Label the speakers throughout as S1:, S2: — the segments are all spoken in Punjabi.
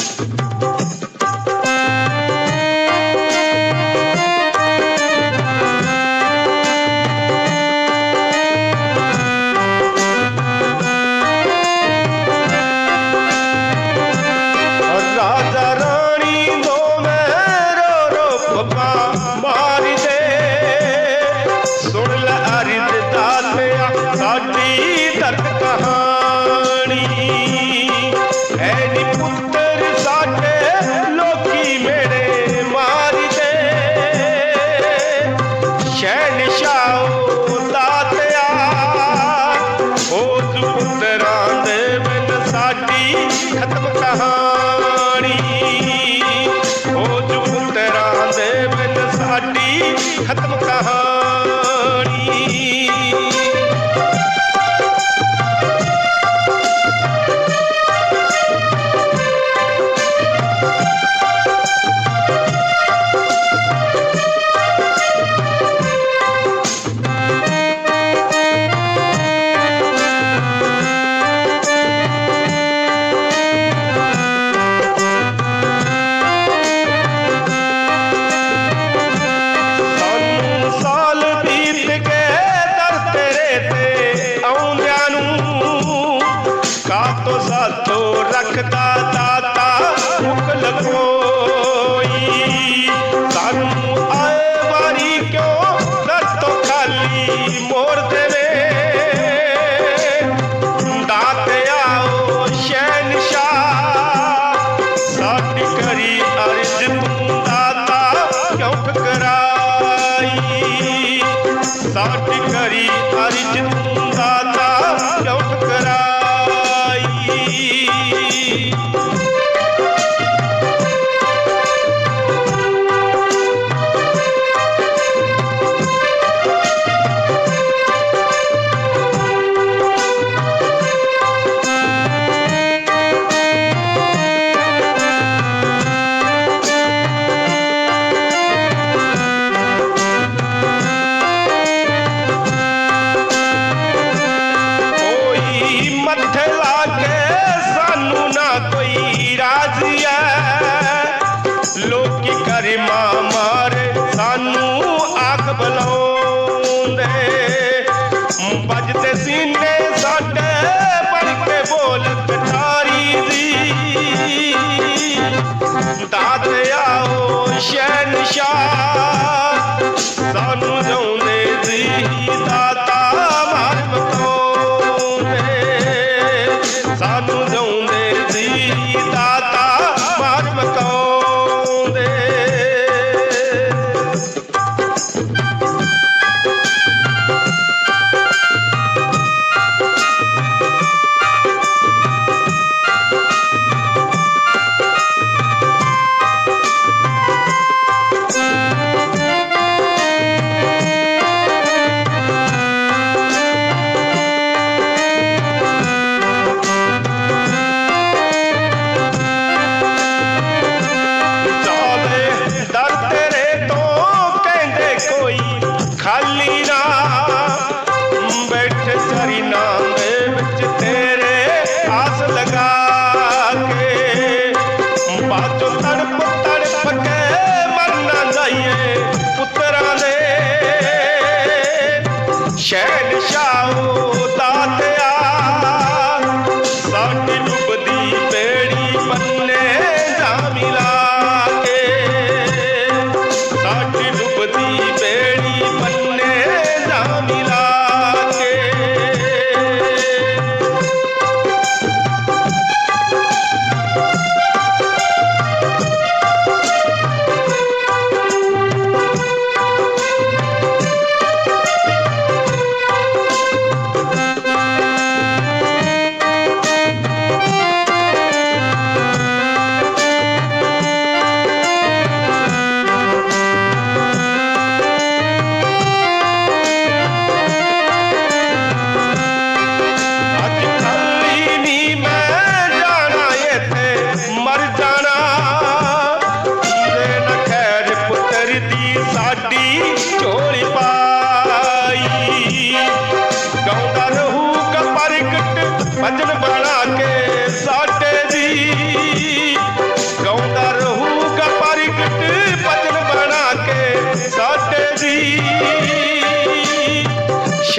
S1: Thank you. खत्म कहा ਮੱਥੇ ਲਾ ਕੇ ਸਾਨੂੰ ਨਾ ਕੋਈ ਰਾਜ਼ੀ ਐ। ਲੋਕੀ ਕਰਮਾ ਮਾਰ, ਸਾਨੂੰ ਆਖ ਬਲਾਉਂਦੇ। ਵੱਜਦੇ ਸੀਨੇ ਸਾਡੇ ਪੜ ਕੇ ਬੋਲ ਕਟਾਰੀ ਦੀ ਦਾਦ ਆਓ ਸ਼ਹਿਨशाह ਸਾਨੂੰ ਰੋਂ कुछ तेरे आस लगा के बाजू तड़पता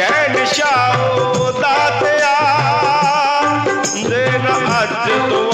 S1: ਸ਼ਹਿਨਸ਼ਾਹ ਦਾਤਿਆ ਦੇਨ ਅੱਜ ਦੁਆਰਕਾ